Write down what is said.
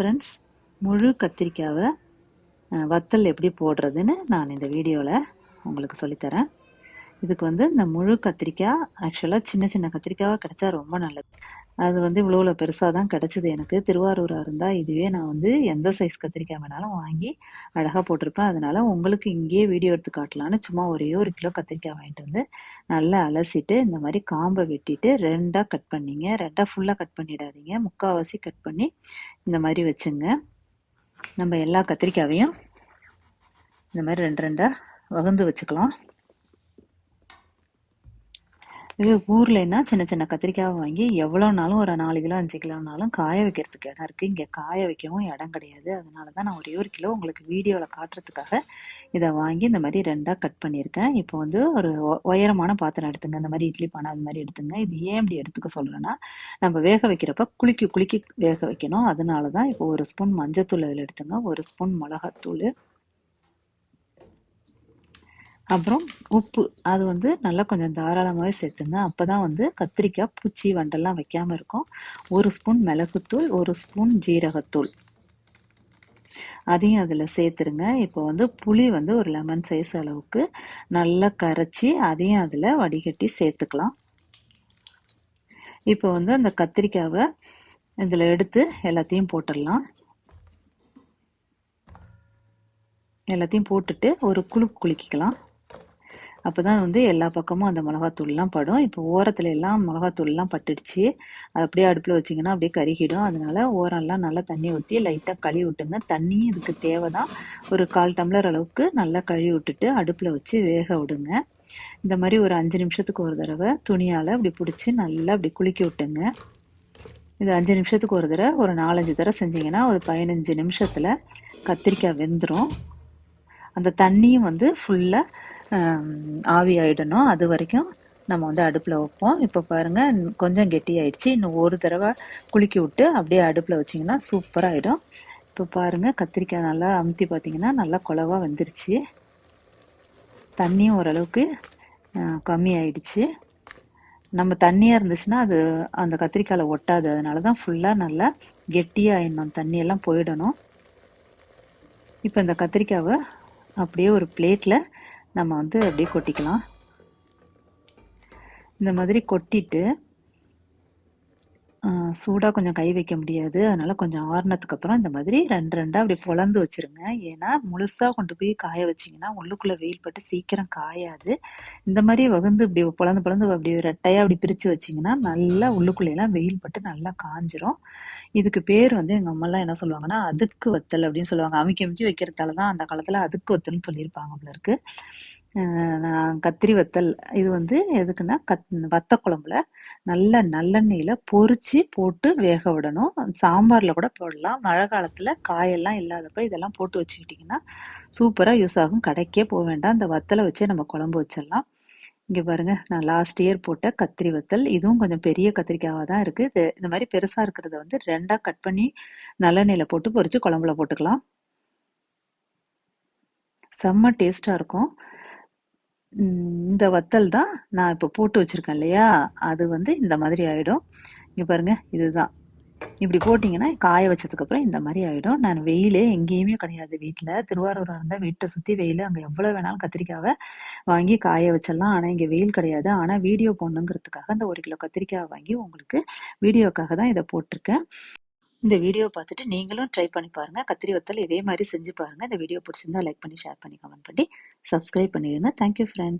Friends முழு கத்திரிக்காவை வத்தல் எப்படி போடுறதுன்னு நான் இந்த வீடியோவில் உங்களுக்கு சொல்லித்தரேன். இதுக்கு வந்து இந்த முழு கத்திரிக்காய் ஆக்சுவலாக சின்ன சின்ன கத்திரிக்காவாக கிடைச்சா ரொம்ப நல்லது. அது வந்து இவ்வளோ பெருசாக தான் கிடச்சிது எனக்கு. திருவாரூராக இருந்தால் இதுவே நான் வந்து எந்த சைஸ் கத்திரிக்காய் வேணாலும் வாங்கி அழகாக போட்டிருப்பேன். அதனால் உங்களுக்கு இங்கேயே வீடியோ எடுத்து காட்டலான்னு சும்மா ஒரே ஒரு கிலோ கத்திரிக்காய் வாங்கிட்டு வந்து நல்லா அலசிட்டு இந்த மாதிரி காம்பை வெட்டிட்டு ரெண்டாக கட் பண்ணிங்க. ரெண்டாக ஃபுல்லாக கட் பண்ணிடாதீங்க. முக்கால்வாசி கட் பண்ணி இந்த மாதிரி வச்சுங்க. நம்ம எல்லா கத்திரிக்காவையும் இந்த மாதிரி ரெண்டு ரெண்டாக வகுந்து வச்சுக்கலாம். இது ஊர்லன்னா சின்ன சின்ன கத்திரிக்காவை வாங்கி எவ்வளோனாலும் ஒரு நாலு கிலோ அஞ்சு கிலோனாலும் காய வைக்கிறதுக்கு இடம் இருக்குது இங்கே காய வைக்கவும் இடம் கிடையாது. அதனால தான் நான் ஒரே ஒரு கிலோ உங்களுக்கு வீடியோவில் காட்டுறதுக்காக இதை வாங்கி இந்த மாதிரி ரெண்டாக கட் பண்ணியிருக்கேன். இப்போ வந்து ஒரு உயரமான பாத்திரம் எடுத்துங்க. இந்த மாதிரி இட்லி பானை அது மாதிரி எடுத்துங்க. இது ஏன் இப்படி எடுத்துக்க சொல்கிறேன்னா நம்ம வேக வைக்கிறப்ப குலுக்கி குலுக்கி வேக வைக்கணும். அதனால தான் இப்போ ஒரு ஸ்பூன் மஞ்சத்தூள் அதில் எடுத்துங்க. ஒரு ஸ்பூன் மிளகாத்தூள் அப்புறம் உப்பு. அது வந்து நல்லா கொஞ்சம் தாராளமாகவே சேர்த்துங்க. அப்போ தான் வந்து கத்திரிக்காய் பூச்சி வண்டெல்லாம் வைக்காமல் இருக்கும். ஒரு ஸ்பூன் மிளகுத்தூள் ஒரு ஸ்பூன் ஜீரகத்தூள். அதையும் அதில் சேர்த்துருங்க. இப்போ வந்து புளி வந்து ஒரு லெமன் சைஸ் அளவுக்கு நல்லா கரைச்சி அதையும் அதில் வடிகட்டி சேர்த்துக்கலாம். இப்போ வந்து அந்த கத்திரிக்காவை இதில் எடுத்து எல்லாத்தையும் போட்டுடலாம். எல்லாத்தையும் போட்டுட்டு ஒரு குழு குலுக்கிக்கலாம். அப்போ தான் வந்து எல்லா பக்கமும் அந்த மிளகாத்தூள்லாம் படும். இப்போ ஓரத்தில் எல்லாம் மிளகாத்தூள்லாம் பட்டுடுச்சு. அது அப்படியே அடுப்பில் வச்சிங்கன்னா அப்படியே கருகிடும். அதனால ஓரம்லாம் நல்லா தண்ணி ஊற்றி லைட்டாக கழுவி விட்டுங்க தண்ணியும் இதுக்கு தேவை தான் ஒரு கால் டம்ளர் அளவுக்கு நல்லா கழுவி விட்டுட்டு அடுப்பில் வச்சு வேக விடுங்க. இந்த மாதிரி ஒரு அஞ்சு நிமிஷத்துக்கு ஒரு தடவை துணியால் அப்படி பிடிச்சி நல்லா அப்படி குளிக்க விட்டுங்க. இது அஞ்சு நிமிஷத்துக்கு ஒரு தடவை ஒரு நாலஞ்சு தடவை செஞ்சீங்கன்னா ஒரு பதினஞ்சு நிமிஷத்தில் கத்திரிக்காய் வெந்துடும் அந்த தண்ணியும் வந்து ஃபுல்லாக ஆவி ஆகிடணும் அது வரைக்கும் நம்ம வந்து அடுப்பில் வைப்போம். இப்போ பாருங்கள் கொஞ்சம் கெட்டி ஆயிடுச்சு. இன்னும் ஒரு தடவை குலுக்கி விட்டு அப்படியே அடுப்பில் வச்சிங்கன்னா சூப்பராகிடும் இப்போ பாருங்கள் கத்திரிக்காய் நல்லா அமுத்தி பார்த்தீங்கன்னா நல்லா குழவாக வந்துருச்சு. தண்ணியும் ஓரளவுக்கு கம்மியாயிடுச்சு கம்மி ஆயிடுச்சு. நம்ம தண்ணியாக இருந்துச்சுன்னா அது அந்த கத்திரிக்காயில் ஒட்டாது. அதனால தான் ஃபுல்லாக நல்லா கெட்டியாகிடணும் தண்ணியெல்லாம் போயிடணும். இப்போ இந்த கத்திரிக்காவை அப்படியே ஒரு பிளேட்டில் நம்ம வந்து அப்படியே கொட்டிக்கலாம். இந்த மாதிரி கொட்டிட்டு சூடாக கொஞ்சம் கை வைக்க முடியாது. அதனால கொஞ்சம் ஆறுனதுக்கு அப்புறம் இந்த மாதிரி ரெண்டு ரெண்டாக அப்படி புலந்து வச்சிருங்க. ஏன்னா முழுசாக கொண்டு போய் காய வச்சிங்கன்னா உள்ளுக்குள்ளே வெயில் பட்டு சீக்கிரம் காயாது. இந்த மாதிரி வகுந்து இப்படி பொளந்து பொளந்து அப்படி ரெட்டையாக அப்படி பிரித்து வச்சிங்கன்னா நல்லா உள்ளுக்குள்ளேலாம் வெயில் பட்டு நல்லா காஞ்சிரும். இதுக்கு பேர் வந்து எங்கள் அம்மாலாம் என்ன சொல்லுவாங்கன்னா அதுக்கு வத்தல் அப்படின்னு சொல்லுவாங்க. அமுக்கி அமுக்கி வைக்கிறதால தான் அந்த காலத்தில் அதுக்கு வத்தல்னு சொல்லியிருப்பாங்க போல இருக்கு. நான் கத்திரி வத்தல் இது வந்து எதுக்குன்னா கத் வத்த குழம்புல நல்ல நல்லெண்ணெயில் பொறிச்சு போட்டு வேக விடணும். சாம்பாரில் கூட போடலாம். மழை காலத்தில் காயெல்லாம் இல்லாதப்ப இதெல்லாம் போட்டு வச்சுக்கிட்டிங்கன்னா சூப்பராக யூஸ் ஆகும். கடைக்கே போக வேண்டாம். இந்த வத்தலை வச்சே நம்ம குழம்பு வச்சிடலாம். இங்கே பாருங்கள் நான் லாஸ்ட் இயர் போட்ட கத்திரி வத்தல். இதுவும் கொஞ்சம் பெரிய கத்திரிக்காவாக தான் இருக்குது இது இந்த மாதிரி பெருசாக இருக்கிறத வந்து ரெண்டாக கட் பண்ணி நல்லெண்ணெயில் போட்டு பொறிச்சு குழம்புல போட்டுக்கலாம். செம்ம டேஸ்ட்டாக இருக்கும். இந்த வத்தல் தான் நான் இப்போ போட்டு வச்சுருக்கேன் இல்லையா? அது வந்து இந்த மாதிரி ஆகிடும் இங்கே பாருங்கள் இதுதான். இப்படி போட்டிங்கன்னா காய வச்சதுக்கப்புறம் இந்த மாதிரி ஆகிடும் நான் வெயிலே எங்கேயுமே கிடையாது வீட்டில் திருவாரூராக இருந்தால் வீட்டை சுற்றி வெயில். அங்கே எவ்வளோ வேணாலும் கத்திரிக்காவை வாங்கி காய வச்சிடலாம். ஆனால் இங்கே வெயில் கிடையாது. ஆனால் வீடியோ போடணுங்கிறதுக்காக இந்த ஒரு கிலோ கத்திரிக்காய் வாங்கி உங்களுக்கு வீடியோக்காக தான் இதை போட்டிருக்கேன். இந்த வீடியோ பார்த்துட்டு நீங்களும் ட்ரை பண்ணி பாருங்க. கத்திரி வத்தல் இதே மாதிரி செஞ்சு பாருங்க. இந்த வீடியோ பிடிச்சிருந்தா லைக் பண்ணி ஷேர் பண்ணி கமெண்ட் பண்ணி சப்ஸ்கிரைப் பண்ணிடுங்க. Thank you friend